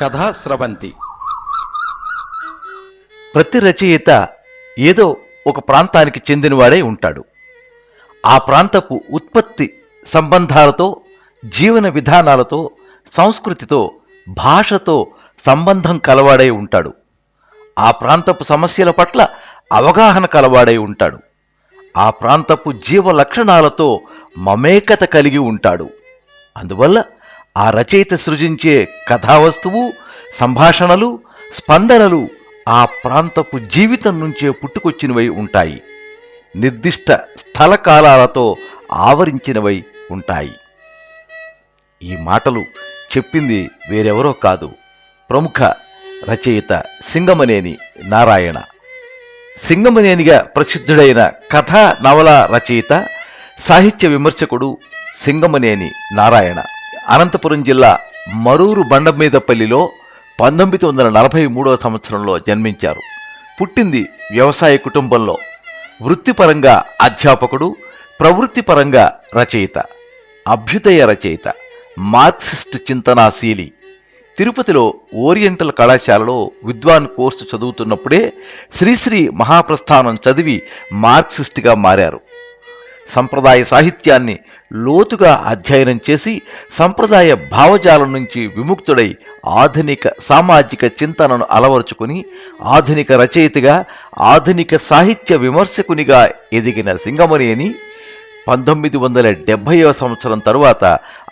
కథా స్రవంతి ప్రతి రచయిత ఏదో ఒక ప్రాంతానికి చెందినవాడై ఉంటాడు. ఆ ప్రాంతపు ఉత్పత్తి సంబంధాలతో జీవన విధానాలతో సంస్కృతితో భాషతో సంబంధం కలవాడై ఉంటాడు. ఆ ప్రాంతపు సమస్యల పట్ల అవగాహన కలవాడై ఉంటాడు. ఆ ప్రాంతపు జీవ లక్షణాలతో మమేకత కలిగి ఉంటాడు. అందువల్ల ఆ రచయిత సృజించే కథావస్తువు సంభాషణలు స్పందనలు ఆ ప్రాంతపు జీవితం నుంచే పుట్టుకొచ్చినవై ఉంటాయి. నిర్దిష్ట స్థల కాలాలతో ఆవరించినవై ఉంటాయి. ఈ మాటలు చెప్పింది వేరెవరో కాదు ప్రముఖ రచయిత సింగమనేని నారాయణ. సింగమనేనిగా ప్రసిద్ధుడైన కథా నవల రచయిత సాహిత్య విమర్శకుడు సింగమనేని నారాయణ. అనంతపురం జిల్లా మరూరు బండమీదపల్లిలో పంతొమ్మిది వందల నలభై మూడవ సంవత్సరంలో జన్మించారు. పుట్టింది వ్యవసాయ కుటుంబంలో. వృత్తిపరంగా అధ్యాపకుడు ప్రవృత్తిపరంగా రచయిత అభ్యుదయ రచయిత మార్క్సిస్ట్ చింతనాశీలి. తిరుపతిలో ఓరియంటల్ కళాశాలలో విద్వాన్ కోర్సు చదువుతున్నప్పుడే శ్రీశ్రీ మహాప్రస్థానం చదివి మార్క్సిస్ట్గా మారారు. సంప్రదాయ సాహిత్యాన్ని లోతుగా అధ్యయనం చేసి సంప్రదాయ భావజాలం నుంచి విముక్తుడై ఆధునిక సామాజిక చింతనను అలవరుచుకుని ఆధునిక రచయితగా ఆధునిక సాహిత్య విమర్శకునిగా ఎదిగిన సింగమనేని పంతొమ్మిది వందల డెబ్భైవ సంవత్సరం తరువాత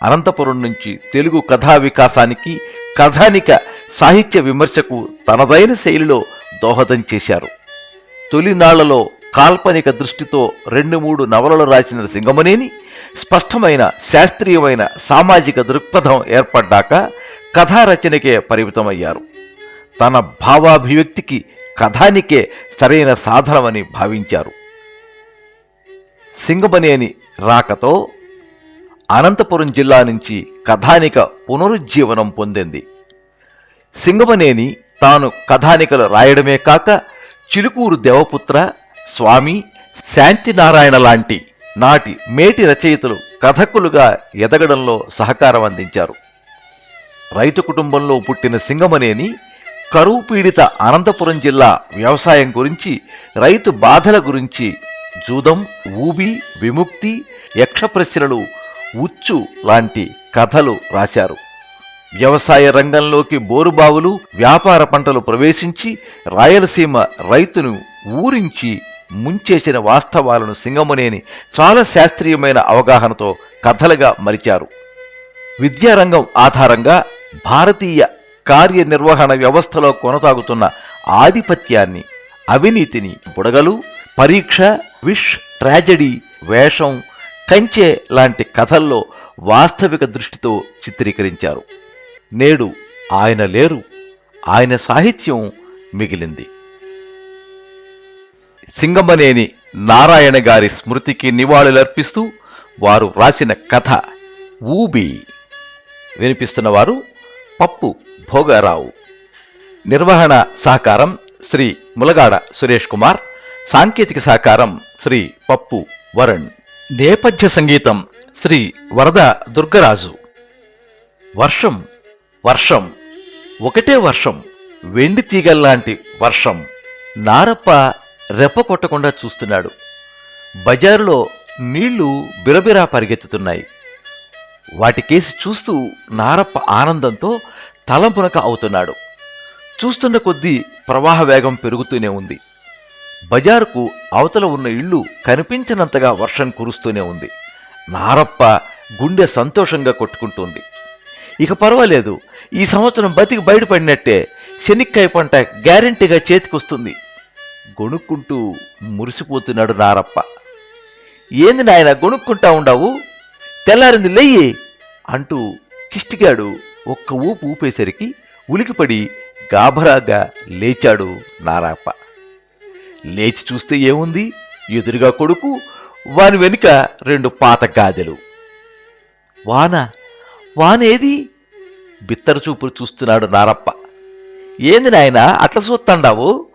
అనంతపురం నుంచి తెలుగు కథా వికాసానికి కథానిక సాహిత్య విమర్శకు తనదైన శైలిలో దోహదం చేశారు. తొలినాళ్ళలో కాల్పనిక దృష్టితో రెండు మూడు నవలలు రాసిన సింగమనేని స్పష్టమైన శాస్త్రీయమైన సామాజిక దృక్పథం ఏర్పడ్డాక కథా రచనకే పరిమితమయ్యారు. తన భావాభివ్యక్తికి కథానికే సరైన సాధనమని భావించారు. సింగమనేని రాకతో అనంతపురం జిల్లా నుంచి కథానిక పునరుజ్జీవనం పొందింది. సింగమనేని తాను కథానికలు రాయడమే కాక చిలుకూరు దేవపుత్ర స్వామి శాంతినారాయణ లాంటి నాటి మేటి రచయితలు కథకులుగా ఎదగడంలో సహకారం అందించారు. రైతు కుటుంబంలో పుట్టిన సింగమనేని కరువు పీడిత అనంతపురం జిల్లా వ్యవసాయం గురించి రైతు బాధల గురించి జూదం ఊబి విముక్తి యక్షప్రశ్నలు ఉచ్చు లాంటి కథలు రాశారు. వ్యవసాయ రంగంలోకి బోరుబావులు వ్యాపార పంటలు ప్రవేశించి రాయలసీమ రైతును ఊరించి ముంచేసిన వాస్తవాలను సింగమునేని చాలా శాస్త్రీయమైన అవగాహనతో కథలుగా మరిచారు. విద్యారంగం ఆధారంగా భారతీయ కార్యనిర్వహణ వ్యవస్థలో కొనసాగుతున్న ఆధిపత్యాన్ని అవినీతిని బుడగలు పరీక్ష విష్ ట్రాజడీ వేషం కంచె లాంటి కథల్లో వాస్తవిక దృష్టితో చిత్రీకరించారు. నేడు ఆయన లేరు. ఆయన సాహిత్యం మిగిలింది. సింగమనేని నారాయణ గారి స్మృతికి నివాళులర్పిస్తూ వారు రాసిన కథ ఊబి. వినిపిస్తున్నవారు పప్పు భోగారావు. నిర్వహణ సహకారం శ్రీ ములగాడ సురేష్ కుమార్. సాంకేతిక సహకారం శ్రీ పప్పు వరుణ్. నేపథ్య సంగీతం శ్రీ వరద దుర్గరాజు. వర్షం వర్షం ఒకటే వర్షం వెండి తీగల్లాంటి వర్షం. నారప్ప రెప్ప కొట్టకుండా చూస్తున్నాడు. బజారులో నీళ్ళు బిరబిరా పరిగెత్తుతున్నాయి. వాటికేసి చూస్తూ నారప్ప ఆనందంతో తలంపునక అవుతున్నాడు. చూస్తున్న కొద్దీ ప్రవాహ వేగం పెరుగుతూనే ఉంది. బజారుకు అవతల ఉన్న ఇళ్ళు కనిపించినంతగా వర్షం కురుస్తూనే ఉంది. నారప్ప గుండె సంతోషంగా కొట్టుకుంటుంది. ఇక పర్వాలేదు ఈ సంవత్సరం బతికి బయటపడినట్టే శనిక్కాయ పంట గ్యారెంటీగా చేతికొస్తుంది. గొణుక్కుంటూ మురిసిపోతున్నాడు నారప్ప. ఏంది నాయన గొణుక్కుంటా ఉండావు? తెల్లారింది లెయ్యి అంటూ కిష్టిగాడు ఒక్క ఊపు ఊపేసరికి ఉలికిపడి గాభరాగా లేచాడు నారాప్ప. లేచి చూస్తే ఏముంది? ఎదురుగా కొడుకు వాని వెనుక రెండు పాత గాజలు. వాన వానేది? బిత్తర చూపులు చూస్తున్నాడు నారప్ప. ఏంది నాయన అట్లా చూస్తాండావు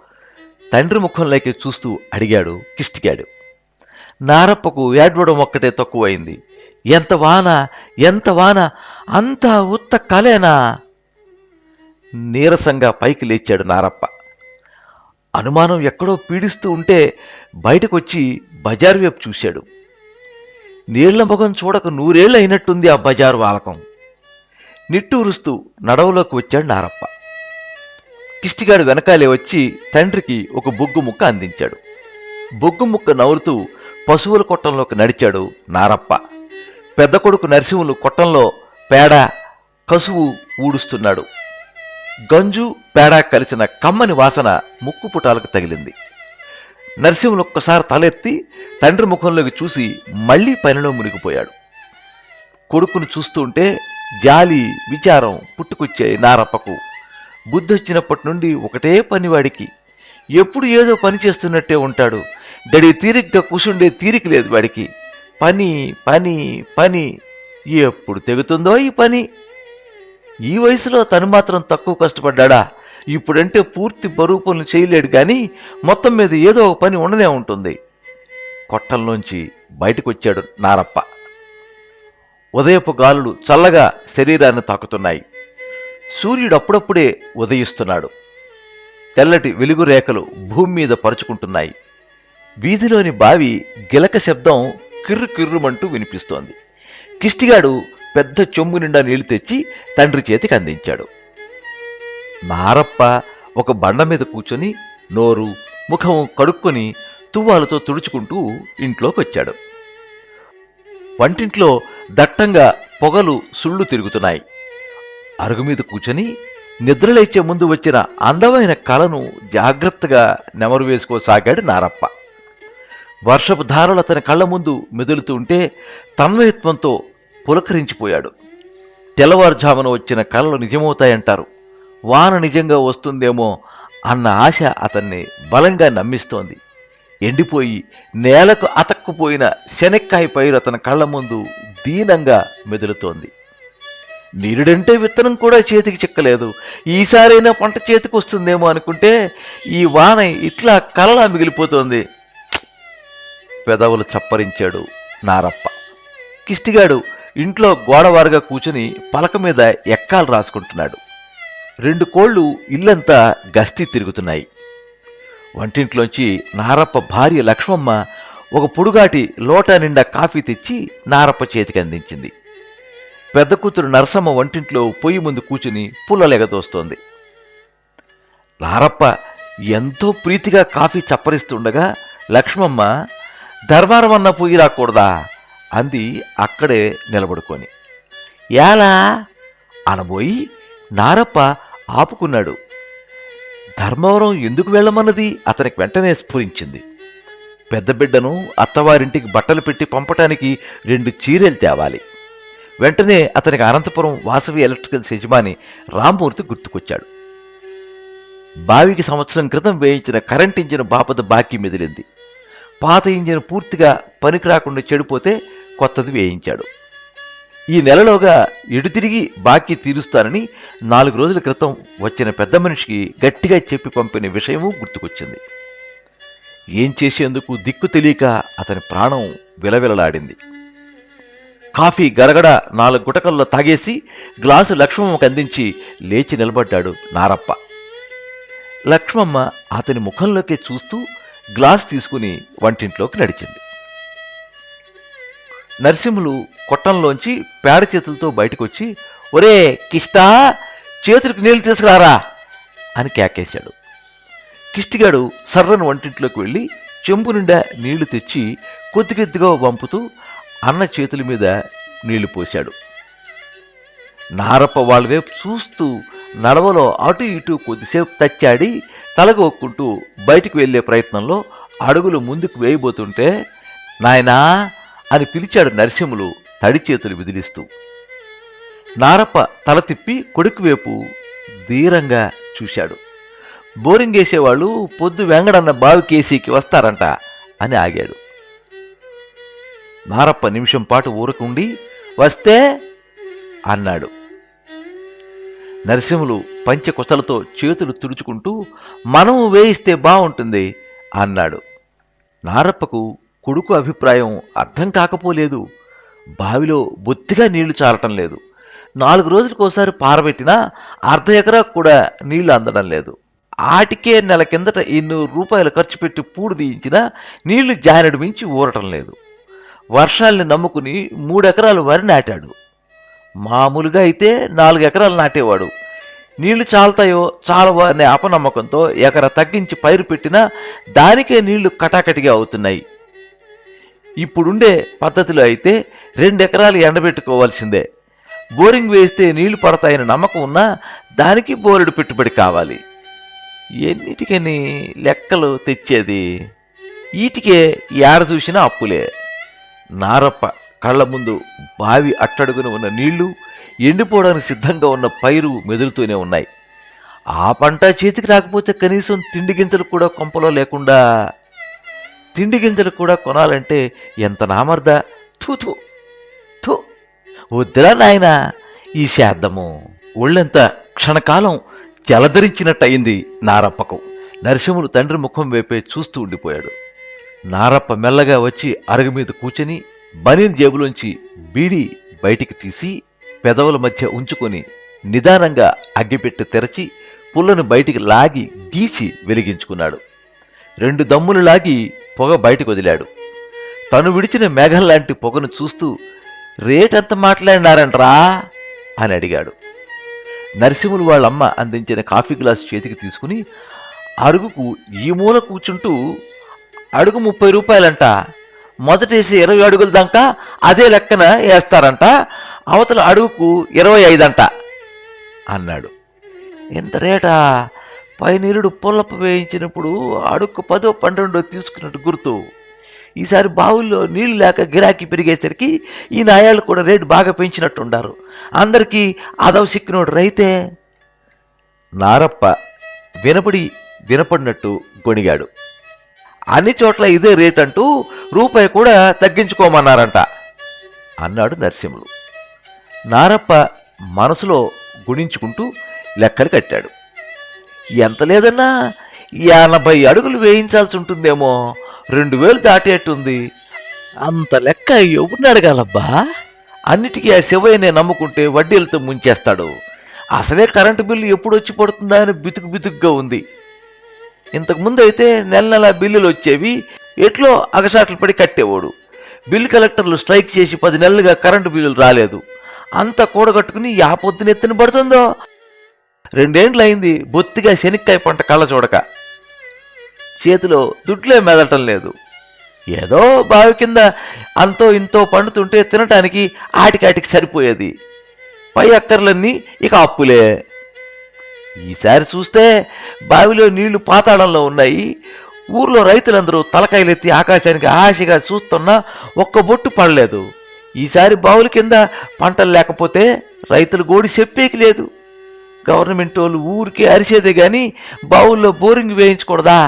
తండ్రి ముఖంలోకి చూస్తూ అడిగాడు కిష్టిగాడు నారప్పకు ఏడ్వడం ఒక్కటే తక్కువైంది. ఎంత వాన ఎంత వాన అంతా ఉత్త కలేనా? నీరసంగా పైకి లేచాడు నారప్ప. అనుమానం ఎక్కడో పీడిస్తూ ఉంటే బయటకొచ్చి బజారు వైపు చూశాడు. నీళ్ళ ముఖం చూడక నూరేళ్ళు అయినట్టుంది ఆ బజారు వాలకం. నిట్టూరుస్తూ నడవలోకి వచ్చాడు నారప్ప. కిష్టిగాడు వెనకాలే వచ్చి తండ్రికి ఒక బొగ్గు ముక్క అందించాడు. బొగ్గు ముక్క నవ్వుతూ పశువుల కొట్టంలోకి నడిచాడు నారప్ప. పెద్ద కొడుకు నరసింహులు కొట్టంలో పేడ కసువు ఊడుస్తున్నాడు. గంజు పేడ కలిసిన కమ్మని వాసన ముక్కు పుటాలకు తగిలింది. నరసింహులు ఒక్కసారి తలెత్తి తండ్రి ముఖంలోకి చూసి మళ్ళీ పనిలో మునిగిపోయాడు. కొడుకును చూస్తుంటే జాలి విచారం పుట్టుకొచ్చాయి నారప్పకు. బుద్ధొచ్చినప్పటి నుండి ఒకటే పని వాడికి ఎప్పుడు ఏదో పని చేస్తున్నట్టే ఉంటాడు. గడి తీరిగ్గా కూసుండే తీరిక లేదు వాడికి. పని పని పని. ఎప్పుడు తెగుతుందో ఈ పని. ఈ వయసులో తను మాత్రం తక్కువ కష్టపడ్డా ఇప్పుడంటే పూర్తి బరువు పనులు చేయలేడు కానీ మొత్తం మీద ఏదో ఒక పని ఉండనే ఉంటుంది. కొట్టంలోంచి బయటకొచ్చాడు నారప్ప. ఉదయపు గాలులు చల్లగా శరీరాన్ని తాకుతున్నాయి. సూర్యుడు అప్పుడప్పుడే ఉదయిస్తున్నాడు. తెల్లటి వెలుగు రేఖలు భూమి మీద పరుచుకుంటున్నాయి. వీధిలోని బావి గిలక శబ్దం కిర్రు కిర్రుమంటూ వినిపిస్తోంది. కిష్టిగాడు పెద్ద చెంబు నిండా నీళ్ళు తెచ్చి తండ్రి చేతికి అందించాడు. నారప్ప ఒక బండ మీద కూర్చొని నోరు ముఖం కడుక్కొని తువ్వాలతో తుడుచుకుంటూ ఇంట్లోకి వచ్చాడు వంటింట్లో దట్టంగా పొగలు సుళ్ళు తిరుగుతున్నాయి. అరుగు మీద కూర్చొని నిద్రలేచే ముందు వచ్చిన అందమైన కళను జాగ్రత్తగా నెమరు వేసుకోసాగాడు నారప్ప. వర్షపు ధారలు అతని కళ్ళ ముందు మెదులుతూ ఉంటే తన్మయత్వంతో పులకరించిపోయాడు. తెల్లవారుజామున వచ్చిన కళలు నిజమవుతాయంటారు. వాన నిజంగా వస్తుందేమో అన్న ఆశ అతన్ని బలంగా నమ్మిస్తోంది. ఎండిపోయి నేలకు అతక్కుపోయిన శనక్కాయ పైరు అతని కళ్ళ ముందు దీనంగా మెదులుతోంది. నీరుడంటే విత్తనం కూడా చేతికి చిక్కలేదు. ఈసారైనా పంట చేతికి వస్తుందేమో అనుకుంటే ఈ వాన ఇట్లా కలలా మిగిలిపోతోంది. పెదవులు చప్పరించాడు నారప్ప. కిష్టిగాడు ఇంట్లో గోడవారుగా కూర్చుని పలక మీద ఎక్కాలు రాసుకుంటున్నాడు. రెండు కోళ్ళు ఇల్లంతా గస్తీ తిరుగుతున్నాయి. వంటింట్లోంచి నారప్ప భార్య లక్ష్మమ్మ ఒక పొడుగాటి లోటా నిండా కాఫీ తెచ్చి నారప్ప చేతికి అందించింది. పెద్ద కూతురు నరసమ్మ వంటింట్లో పొయ్యి ముందు కూర్చుని పుల్లలెగదోస్తోంది నారప్ప ఎంతో ప్రీతిగా కాఫీ చప్పరిస్తుండగా లక్ష్మమ్మ ధర్మారం అన్న పొయ్యి రాకూడదా? అంది అక్కడే నిలబడుకొని. ఎలా? అనబోయి నారప్ప ఆపుకున్నాడు. ధర్మవరం ఎందుకు వెళ్ళమన్నది? అతనికి వెంటనే స్ఫురించింది. పెద్ద బిడ్డను అత్తవారింటికి బట్టలు పెట్టి పంపటానికి రెండు చీరలు తేవాలి. వెంటనే అతనికి అనంతపురం వాసవి ఎలక్ట్రికల్స్ యజమాని రామ్మూర్తి గుర్తుకొచ్చాడు. బావికి సంవత్సరం క్రితం వేయించిన కరెంట్ ఇంజిన్ బాపద బాకీ మెదిలింది. పాత ఇంజిన్ పూర్తిగా పనికి రాకుండా చెడిపోతే కొత్తది వేయించాడు. ఈ నెలలోగా ఎడు తిరిగి బాకీ తీరుస్తానని నాలుగు రోజుల క్రితం వచ్చిన పెద్ద మనిషికి గట్టిగా చెప్పి పంపిన విషయము గుర్తుకొచ్చింది. ఏం చేసేందుకు దిక్కు తెలియక అతని ప్రాణం విలవిలలాడింది. కాఫీ గరగడ నాలుగు గుటకల్లో తాగేసి గ్లాసు లక్ష్మమ్మకు అందించి లేచి నిలబడ్డాడు నారప్ప. లక్ష్మమ్మ అతని ముఖంలోకి చూస్తూ గ్లాస్ తీసుకుని వంటింట్లోకి నడిచింది. నరసింహులు కొట్టంలోంచి పేడ చేతులతో బయటకొచ్చి ఒరే కిష్టా చేతులకు నీళ్ళు తీసుకురారా? అని కేకేశాడు. కిష్టిగాడు సర్రను వంటింట్లోకి వెళ్ళి చెంబు నిండా నీళ్ళు తెచ్చి కొద్ది కొద్దిగా వంపుతూ అన్న చేతుల మీద నీళ్ళు పోశాడు. నారప్ప వాళ్ళవైపు చూస్తూ నడవలో అటు ఇటు కొద్దిసేపు తచ్చాడి తలగొక్కుంటూ బయటికి వెళ్ళే ప్రయత్నంలో అడుగులు ముందుకు వేయబోతుంటే నాయనా అని పిలిచాడు నరసింహులు తడి చేతులు విదిలిస్తూ. నారప్ప తల తిప్పి కొడుకు వైపు ధీరంగా చూశాడు. బోరింగ్ వేసేవాళ్ళు పొద్దు వెంగడన్న బావి కేసీకి వస్తారంట అని ఆగాడు. నారప్ప నిమిషం పాటు ఊరకుండి వస్తే అన్నాడు. నరసింహులు పంచకొసలతో చేతులు తుడుచుకుంటూ మనము వేయిస్తే బాగుంటుంది అన్నాడు. నారప్పకు కొడుకు అభిప్రాయం అర్థం కాకపోలేదు. బావిలో బొత్తిగా నీళ్ళు చాలటం లేదు. నాలుగు రోజులకోసారి పారబెట్టినా అర్ధ ఎకరా కూడా నీళ్ళు అందడం లేదు. ఆటికే నెల కిందట ఎన్నూరు రూపాయలు ఖర్చు పెట్టి పూడు తీయించినా నీళ్ళు జానడు మించి ఊరటం లేదు. వర్షాల్ని నమ్ముకుని మూడెకరాలు వరి నాటాడు. మామూలుగా అయితే నాలుగు ఎకరాలు నాటేవాడు. నీళ్ళు చాలుతాయో చాలవో అనే అపనమ్మకంతో ఎకర తగ్గించి పైరు పెట్టినా దానికే నీళ్ళు కటాకటిగా అవుతున్నాయి. ఇప్పుడుండే పద్ధతిలో అయితే రెండు ఎకరాలు ఎండబెట్టుకోవాల్సిందే. బోరింగ్ వేస్తే నీళ్ళు పడతాయని నమ్మకం ఉన్నా దానికి బోరెడు పెట్టుబడి కావాలి. ఎన్నిటికని లెక్కలు తెచ్చేది? ఈటికే ఏడ చూసినా అప్పులే. నారప్ప కళ్ళ ముందు బావి అట్టడుగున ఉన్న నీళ్ళు ఎండిపోవడానికి సిద్ధంగా ఉన్న పైరు మెదులుతూనే ఉన్నాయి. ఆ పంట చేతికి రాకపోతే కనీసం తిండి గింజలు కూడా కొంపలో లేకుండా తిండి గింజలు కూడా కొనాలంటే ఎంత నామర్దా? థూ థూ థూ. వద్దురా నాయన ఈ శాద్దము ఒళ్ళెంత క్షణకాలం జలధరించినట్టయింది నారప్పకు. నరసింహుడు తండ్రి ముఖం వైపే చూస్తూ ఉండిపోయాడు. నారప్ప మెల్లగా వచ్చి అరుగు మీద కూర్చొని బనీన్ జేబులోంచి బీడి బయటికి తీసి పెదవుల మధ్య ఉంచుకొని నిదానంగా అగ్గిపెట్టి తెరచి పుల్లను బయటికి లాగి గీసి వెలిగించుకున్నాడు. రెండు దమ్ములు లాగి పొగ బయటికి వదిలాడు. తను విడిచిన మేఘం లాంటి పొగను చూస్తూ రేటెంత మాట్లాడినారంట్రా? అని అడిగాడు. నరసింహులు వాళ్ళమ్మ అందించిన కాఫీ గ్లాస్ చేతికి తీసుకుని అరుగుకు ఈ మూల కూర్చుంటూ అడుగు ముప్పై రూపాయలంట. మొదటేసి ఇరవై అడుగుల దాకా అదే లెక్కన వేస్తారంట. అవతల అడుగుకు ఇరవై ఐదంట అన్నాడు. ఇంత రేటా? పైనీరుడు పుల్లప్ప వేయించినప్పుడు అడుగు పదో పన్నెండో తీసుకున్నట్టు గుర్తు. ఈసారి బావుల్లో నీళ్ళు లేక గిరాకీ పెరిగేసరికి ఈ నాయాలు కూడా రేటు బాగా పెంచినట్టుండారు. అందరికీ అదవ సిక్కినోడు రైతే? నారప్ప వినపడి వినపడినట్టు గొణిగాడు. అన్ని చోట్ల ఇదే రేట్ అంటూ రూపాయి కూడా తగ్గించుకోమన్నారంట అన్నాడు నరసింహుడు. నారప్ప మనసులో గుణించుకుంటూ లెక్కలు కట్టాడు. ఎంత లేదన్నా ఎనభై అడుగులు వేయించాల్సి ఉంటుందేమో రెండు వేలు దాటేట్టుంది. అంత లెక్క ఎవరిని అడగాలబ్బా? అన్నిటికీ ఆ శివయ్యనే నమ్ముకుంటే వడ్డీలతో ముంచేస్తాడు. అసలే కరెంటు బిల్లు ఎప్పుడు వచ్చి పడుతుందా అని బితుకు బితుకుగా ఉంది. ఇంతకుముందు అయితే నెల నెల బిల్లులు వచ్చేవి ఎట్లో అగసాట్లు పడి కట్టేవాడు. బిల్ కలెక్టర్లు స్ట్రైక్ చేసి పది నెలలుగా కరెంటు బిల్లులు రాలేదు. అంతా కూడగట్టుకుని యా పొద్దున ఎత్తున పడుతుందో? రెండేండ్లు అయింది బొత్తిగా శనిక్కాయ పంట కళ్ళ చూడక. చేతిలో దుడ్లే మెదటం లేదు. ఏదో బావి కింద అంతో ఇంతో పండుతుంటే తినటానికి ఆటికాటికి సరిపోయేది. పై అక్కర్లన్నీ ఇక అప్పులే. ఈసారి చూస్తే బావిలో నీళ్ళు పాతాళంలో ఉన్నాయి. ఊర్లో రైతులందరూ తలకాయలెత్తి ఆకాశానికి ఆశగా చూస్తున్నా ఒక్క బొట్టు పడలేదు. ఈసారి బావుల కింద పంటలు లేకపోతే రైతులు గోడి చెప్పేకి లేదు. గవర్నమెంట్ వాళ్ళు ఊరికే అరిసేదే గాని బావుల్లో బోరింగ్ వేయించకూడదా?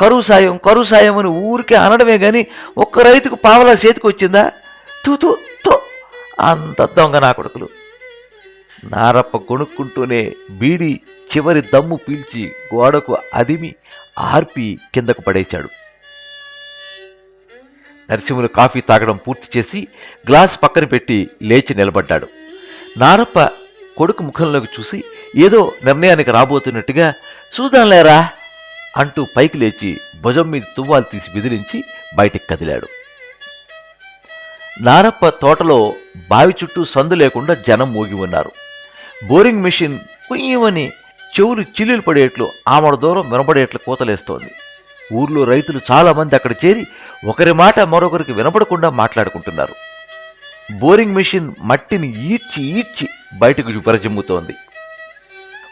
కరువు సాయం కరువు సాయం అని ఊరికే అనడమే గాని ఒక్క రైతుకు పావలా చేతికి వచ్చిందా తూ తూ తో అంత దొంగ నా కొడుకులు. నారప్ప కొనుక్కుంటూనే బీడి చివరి దమ్ము పీల్చి గోడకు అదిమి ఆర్పి కిందకు పడేశాడు. నరసింహులు కాఫీ తాగడం పూర్తి చేసి గ్లాస్ పక్కన పెట్టి లేచి నిలబడ్డాడు. నారప్ప కొడుకు ముఖంలోకి చూసి ఏదో నిర్ణయానికి రాబోతున్నట్టుగా చూద్దాంలేరా అంటూ పైకి లేచి భుజం మీద తువ్వాలు తీసి బెదిరించి బయటికి కదిలాడు. నారప్ప తోటలో బావి చుట్టూ సందు లేకుండా జనం మోగి ఉన్నారు. బోరింగ్ మిషన్ కుయ్యమని చెవులు చిల్లులు పడేట్లు ఆమడ దూరం వినపడేట్లు కూతలేస్తోంది. ఊర్లో రైతులు చాలామంది అక్కడ చేరి ఒకరి మాట మరొకరికి వినపడకుండా మాట్లాడుకుంటున్నారు. బోరింగ్ మిషన్ మట్టిని ఈడ్చి ఈడ్చి బయటకు విరజిమ్ముతోంది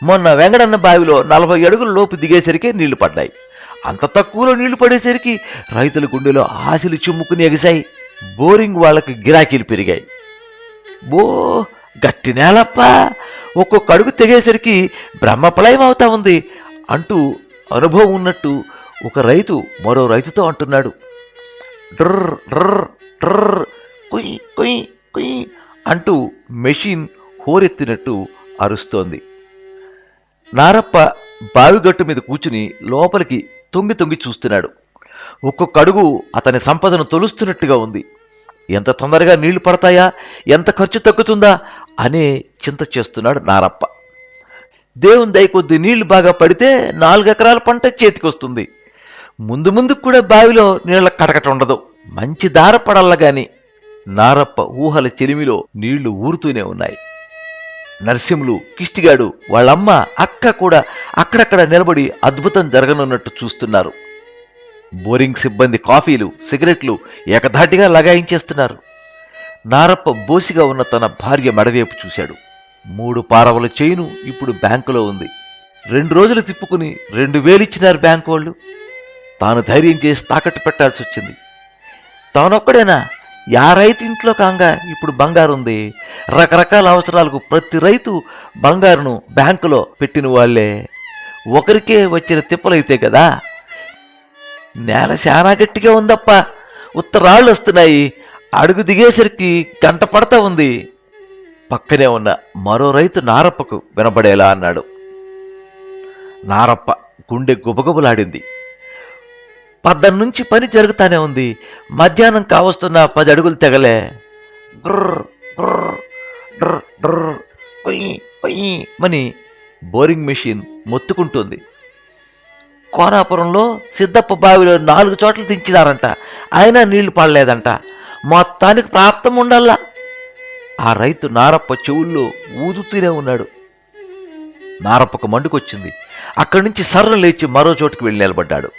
మొన్న వెంగడన్న బావిలో నలభై అడుగుల లోపు దిగేసరికి నీళ్ళు పడ్డాయి. అంత తక్కువలో నీళ్ళు పడేసరికి రైతుల గుండెలో ఆశలు చిమ్ముకుని ఎగిశాయి. బోరింగ్ వాళ్ళకి గిరాకీలు పెరిగాయి. బో గట్టి నేలప్ప ఒక్కొక్క అడుగు తెగేసరికి బ్రహ్మప్రలయం అవుతా ఉంది అంటూ అనుభవం ఉన్నట్టు ఒక రైతు మరో రైతుతో అంటున్నాడు. డ్రర్ డ్రర్ డ్రర్ కుయ్ కుయ్ కుయ్ అంటూ మెషిన్ హోరెత్తినట్టు అరుస్తోంది. నారప్ప బావిగట్టు మీద కూర్చుని లోపలికి తొంగి తొంగి చూస్తున్నాడు. ఒక్కొక్క అడుగు అతని సంపదను తొలుస్తున్నట్టుగా ఉంది. ఎంత తొందరగా నీళ్ళు పడతాయా? ఎంత ఖర్చు తగ్గుతుందా? అనే చింత చేస్తున్నాడు నారప్ప. దేవుని దయ కొద్ది నీళ్ళు బాగా పడితే నాలుగు ఎకరాల పంట చేతికొస్తుంది. ముందు ముందు కూడా బావిలో నీళ్ళ కటకట ఉండదు. మంచి దార పడల్లా గాని నారప్ప ఊహల చెరిమిలో నీళ్ళు ఊరుతూనే ఉన్నాయి. నరసింహులు కిష్టిగాడు వాళ్ళమ్మ అక్క కూడా అక్కడక్కడ నిలబడి అద్భుతం జరగనున్నట్టు చూస్తున్నారు. బోరింగ్ సిబ్బంది కాఫీలు సిగరెట్లు ఏకధాటిగా లగాయించేస్తున్నారు. నారప్ప బోసిగా ఉన్న తన భార్య మెడవేపు చూశాడు. మూడు పారవల చేయిను ఇప్పుడు బ్యాంకులో ఉంది. రెండు రోజులు తిప్పుకుని రెండు వేలిచ్చినారు బ్యాంకు వాళ్ళు తాను ధైర్యం చేసి తాకట్టు పెట్టాల్సి వచ్చింది తానొక్కడేనా? యా రైతు ఇంట్లో కాంగా ఇప్పుడు బంగారు ఉంది రకరకాల అవసరాలకు ప్రతి రైతు బంగారును బ్యాంకులో పెట్టిన వాళ్ళే. ఒకరికే వచ్చిన తిప్పలైతే కదా నేల చాలా గట్టిగా ఉందప్ప. ఉత్తరాళ్ళు వస్తున్నాయి. అడుగు దిగేసరికి గంట పడతా ఉంది. పక్కనే ఉన్న మరో రైతు నారప్పకు వినబడేలా అన్నాడు. నారప్ప గుండె గుబగుబలాడింది. పద్దం నుంచి పని జరుగుతానే ఉంది. మధ్యాహ్నం కావస్తున్న పది అడుగులు తెగలే. గ్రర్ గ్రర్ డ్ర డ్ర కొయ్ మని బోరింగ్ మెషిన్ మొత్తుకుంటుంది. కోనాపురంలో సిద్ధప్ప బావిలో నాలుగు చోట్ల దించినారంట. అయినా నీళ్ళు పడలేదంట. మొత్తానికి ప్రాప్తం ఉండాలా. ఆ రైతు నారప్ప చెవుల్లో ఊదుతూనే ఉన్నాడు. నారప్పకు మండుకొచ్చింది. అక్కడి నుంచి సర్రం లేచి మరో చోటుకి వెళ్ళి నిలబడ్డాడు.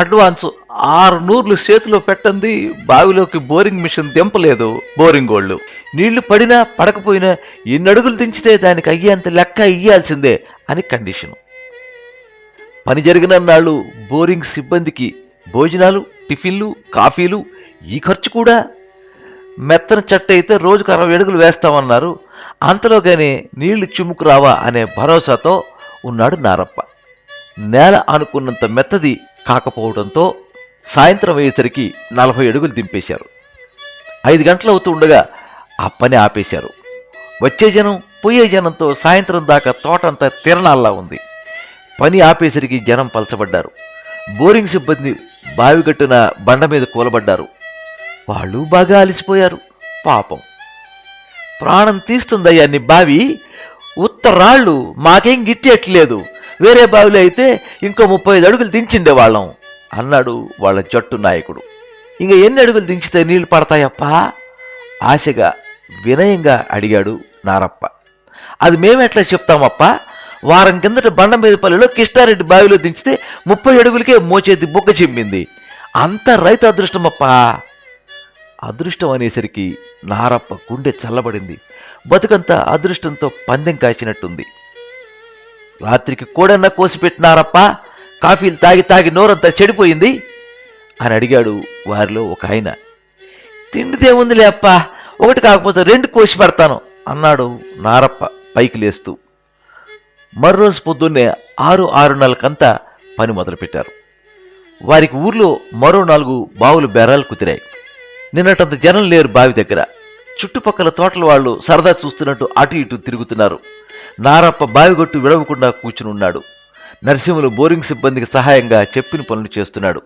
అడ్వాన్స్ ఆరు నూర్లు చేతిలో పెట్టంది బావిలోకి బోరింగ్ మిషన్ దింపలేదు బోరింగ్ వాళ్ళు నీళ్ళు పడినా పడకపోయినా ఎన్ని అడుగులు దించితే దానికి అయ్యేంత లెక్క ఇయ్యాల్సిందే అని కండిషను. పని జరిగిన నాళ్ళు బోరింగ్ సిబ్బందికి భోజనాలు టిఫిన్లు కాఫీలు ఈ ఖర్చు కూడా. మెత్తన చెట్ట అయితే రోజుకు అరవై అడుగులు వేస్తామన్నారు. అంతలోగానే నీళ్ళు చిమ్ముకు రావా అనే భరోసాతో ఉన్నాడు నారప్ప. నేల అనుకున్నంత మెత్తది కాకపోవడంతో సాయంత్రం అయ్యేసరికి నలభై అడుగులు దింపేశారు. ఐదు గంటలు అవుతూ ఉండగా ఆ పని ఆపేశారు. వచ్చే జనం పోయే జనంతో సాయంత్రం దాకా తోటంతా తిరణాల్లా ఉంది. పని ఆపేసరికి జనం పలచబడ్డారు. బోరింగ్ సిబ్బంది బావిగట్టున బండ మీద కూలబడ్డారు. వాళ్ళు బాగా అలిసిపోయారు. పాపం. ప్రాణం తీస్తుందయ్యా నీ బావి. ఉత్తరాళ్ళు మాకేం గిట్టేట్లేదు వేరే బావిలో అయితే ఇంకో ముప్పై ఐదు అడుగులు దించిండే వాళ్ళం అన్నాడు వాళ్ళ జట్టు నాయకుడు. ఇంక ఎన్ని అడుగులు దించితే నీళ్ళు పడతాయప్పా? ఆశగా వినయంగా అడిగాడు నారప్ప. అది మేమెట్లా చెప్తామప్పా? వారం కిందట బండ మీద పల్లెలో కిష్టారెడ్డి బావిలో దించితే ముప్పై అడుగులకే మోచేతి బుగ్గ చిమ్మింది. అంత రైతు అదృష్టమప్పా. అదృష్టం అనేసరికి నారప్ప గుండె చల్లబడింది. బతుకంతా అదృష్టంతో పందెం కాచినట్టుంది. రాత్రికి కోడన్న కోసిపెట్టినారప్ప కాఫీలు తాగి తాగి నోరంతా చెడిపోయింది అని అడిగాడు వారిలో ఒక ఆయన. తిండిదేముందిలే అప్ప ఒకటి కాకపోతే రెండు కోసి పెడతాను అన్నాడు నారప్ప పైకి లేస్తూ. మరోజు పొద్దున్నే ఆరు ఆరున్నరకంతా పని మొదలుపెట్టారు. వారికి ఊర్లో మరో నాలుగు బావులు బేరాలు కుదిరాయి. నిన్నటంత జనం లేరు బావి దగ్గర. చుట్టుపక్కల తోటల వాళ్ళు సరదా చూస్తున్నట్టు అటు ఇటు తిరుగుతున్నారు. నారప్ప బావిగొట్టు విడవకుండా కూర్చుని ఉన్నాడు. నరసింహులు బోరింగ్ సిబ్బందికి సహాయంగా చెప్పిన పనులు చేస్తున్నాడు.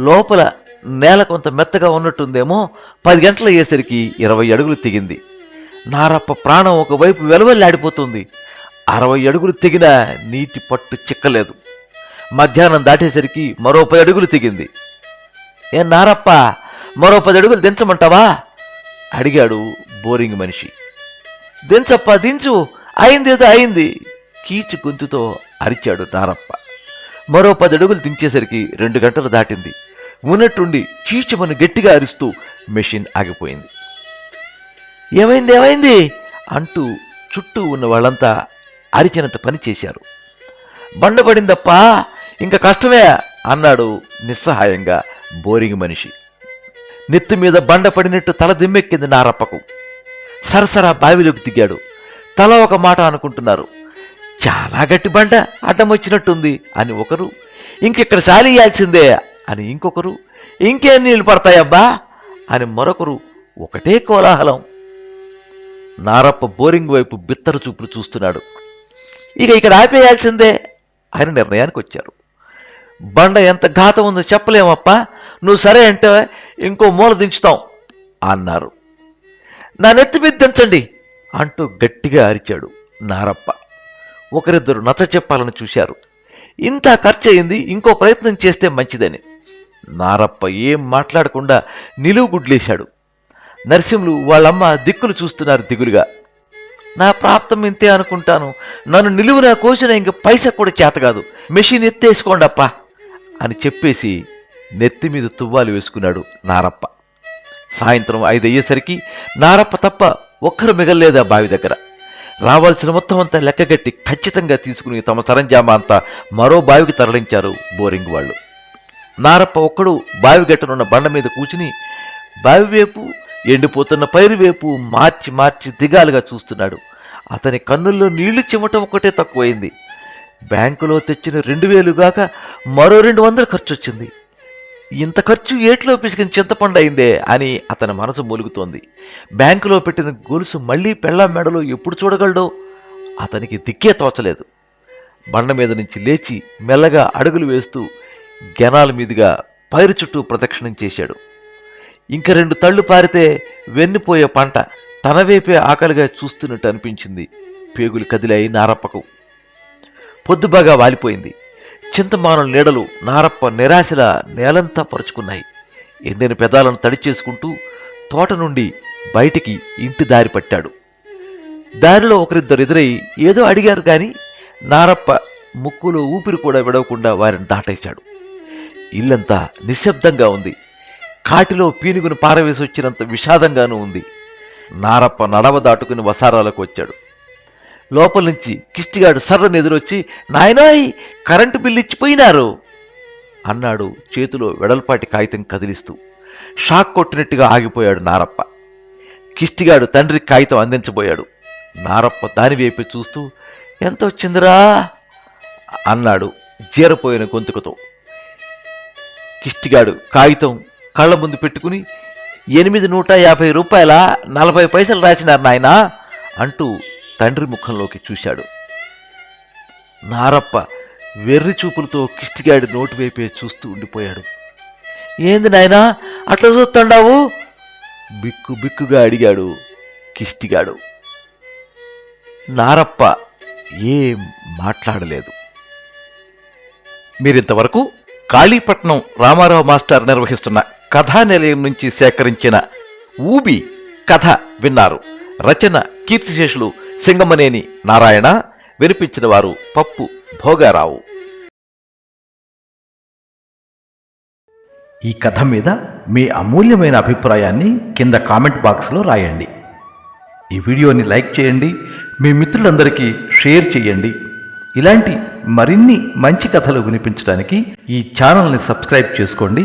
లోపల నేల కొంత మెత్తగా ఉన్నట్టుందేమో పది గంటల అయ్యేసరికి ఇరవై అడుగులు తెగింది. నారప్ప ప్రాణం ఒకవైపు వెలవెల్లాడిపోతుంది. అరవై అడుగులు తెగినా నీటి పట్టు చిక్కలేదు. మధ్యాహ్నం దాటేసరికి మరో పది అడుగులు తెగింది. ఏ నారప్ప మరో పది అడుగులు దించమంటావా? అడిగాడు బోరింగ్ మనిషి. దించప్ప దించు అయిందేదో అయింది కీచు గొంతుతో అరిచాడు నారప్ప. మరో పది అడుగులు దించేసరికి రెండు గంటలు దాటింది. ఉన్నట్టుండి కీచుమని గట్టిగా అరుస్తూ మెషిన్ ఆగిపోయింది. ఏమైంది ఏమైంది? అంటూ చుట్టూ ఉన్న వాళ్ళంతా అరిచినంత పని చేశారు. బండపడిందప్పా ఇంకా కష్టమే అన్నాడు నిస్సహాయంగా బోరింగ్ మనిషి. నెత్తి మీద బండ పడినట్టు తల దిమ్మెక్కింది నారప్పకు. సరసరా బావిలోకి దిగాడు. తల ఒక మాట అనుకుంటున్నారు. చాలా గట్టి బండ అడ్డం వచ్చినట్టుంది అని ఒకరు. ఇంకెక్కడ సాలియాల్సిందే అని ఇంకొకరు. ఇంకేం నీళ్ళు పడతాయబ్బా అని మరొకరు. ఒకటే కోలాహలం. నారప్ప బోరింగ్ వైపు బిత్తరు చూపులు చూస్తున్నాడు. ఇక ఇక్కడ ఆపేయాల్సిందే. అని నిర్ణయానికి వచ్చారు. బండ ఎంత ఘాతం ఉందో చెప్పలేమప్పా. నువ్వు సరే అంటే ఇంకో మూల దించుతాం అన్నారు. నా నెత్తి మీద దించండి అంటూ గట్టిగా అరిచాడు నారప్ప. ఒకరిద్దరు నచ్చ చెప్పాలని చూశారు. ఇంత ఖర్చు అయింది ఇంకో ప్రయత్నం చేస్తే మంచిదని. నారప్ప ఏం మాట్లాడకుండా నిలువు గుడ్లేశాడు నరసింహులు వాళ్ళమ్మ దిక్కులు చూస్తున్నారు దిగులుగా. నా ప్రాప్తం ఇంతే అనుకుంటాను. నన్ను నిలువున కోసిన ఇంక పైసా కూడా చేత కాదు. మెషిన్ ఎత్తేసుకోండప్పా అని చెప్పేసి నెత్తి మీద తువ్వాలు వేసుకున్నాడు నారప్ప. సాయంత్రం ఐదు అయ్యేసరికి నారప్ప తప్ప ఒక్కరు మిగల్లేదా బావి దగ్గర? రావాల్సిన మొత్తం అంతా లెక్కగట్టి ఖచ్చితంగా తీసుకుని తమ సరంజామా అంతా మరో బావికి తరలించారు బోరింగ్ వాళ్ళు. నారప్ప ఒక్కడు బావి గట్టునున్న బండ మీద కూర్చుని బావి వైపు ఎండిపోతున్న పైరు వైపు మార్చి మార్చి దిగాలుగా చూస్తున్నాడు. అతని కన్నుల్లో నీళ్ళు చిమ్మటం ఒకటే తక్కువైంది. బ్యాంకులో తెచ్చిన రెండు వేలుగాక మరో రెండు వందలు ఖర్చు వచ్చింది. ఇంత ఖర్చు ఏట్లో పిసికిన చింతపండు అయిందే అని అతని మనసు మూలుగుతోంది. బ్యాంకులో పెట్టిన గొలుసు మళ్ళీ పెళ్ళాం మెడలో ఎప్పుడు చూడగలడో అతనికి దిక్కే తోచలేదు. బండ మీద నుంచి లేచి మెల్లగా అడుగులు వేస్తూ గెనాల మీదుగా పైరు చుట్టూ ప్రదక్షిణం చేశాడు. ఇంక రెండు తళ్ళు పారితే వెన్నిపోయే పంట తన వైపే ఆకలిగా చూస్తున్నట్టు అనిపించింది. పేగులు కదిలాయి నారప్పకు. పొద్దుబాగా వాలిపోయింది. చింతమానుల నీడలు నారప్ప నిరాశల నేలంతా పరుచుకున్నాయి. ఎండిన పెదాలను తడిచేసుకుంటూ తోట నుండి బయటికి ఇంటి దారి పట్టాడు. దారిలో ఒకరిద్దరు ఎదురై ఏదో అడిగారు కానీ నారప్ప ముక్కులో ఊపిరి కూడా విడవకుండా వారిని దాటేశాడు. ఇల్లంతా నిశ్శబ్దంగా ఉంది. కాటిలో పీనుగును పారవేసి వచ్చినంత విషాదంగానూ ఉంది. నారప్ప నడవ దాటుకుని వసారాలకు వచ్చాడు. లోపల నుంచి కిష్టిగాడు సర్రని ఎదురొచ్చి నాయనాయ్ కరెంటు బిల్లు ఇచ్చిపోయినారు! అన్నాడు చేతిలో వెడల్పాటి కాగితం కదిలిస్తూ. షాక్ కొట్టినట్టుగా ఆగిపోయాడు నారప్ప. కిష్టిగాడు తండ్రి కాగితం అందించబోయాడు. నారప్ప దాని వైపు చూస్తూ ఎంత వచ్చిందిరా? అన్నాడు జీరపోయిన గొంతుకతో. కిష్టిగాడు కాగితం కళ్ళ ముందు పెట్టుకుని ఎనిమిది నూట యాభై రూపాయల నలభై పైసలు రాసినారు నాయనా అంటూ తండ్రి ముఖంలోకి చూశాడు. నారప్ప వెర్రి చూపులతో కిష్టిగాడి నోటి వైపే చూస్తూ ఉండిపోయాడు. ఏంది నాయనా అట్లా చూస్తుండావు? బిక్కు బిక్కుగా అడిగాడు కిష్టిగాడు. నారప్ప ఏం మాట్లాడలేదు. మీరింతవరకు కాళీపట్నం రామారావు మాస్టర్ నిర్వహిస్తున్న కథా నిలయం నుంచి సేకరించిన ఊబి కథ విన్నారు. రచన కీర్తిశేషులు సింగమనేని నారాయణ వినిపించిన వారు పప్పు భోగారావు. ఈ కథ మీద మీ అమూల్యమైన అభిప్రాయాన్ని కింద కామెంట్ బాక్స్లో రాయండి. ఈ వీడియోని లైక్ చేయండి మీ మిత్రులందరికీ షేర్ చేయండి. ఇలాంటి మరిన్ని మంచి కథలు వినిపించడానికి ఈ ఛానల్ని సబ్స్క్రైబ్ చేసుకోండి.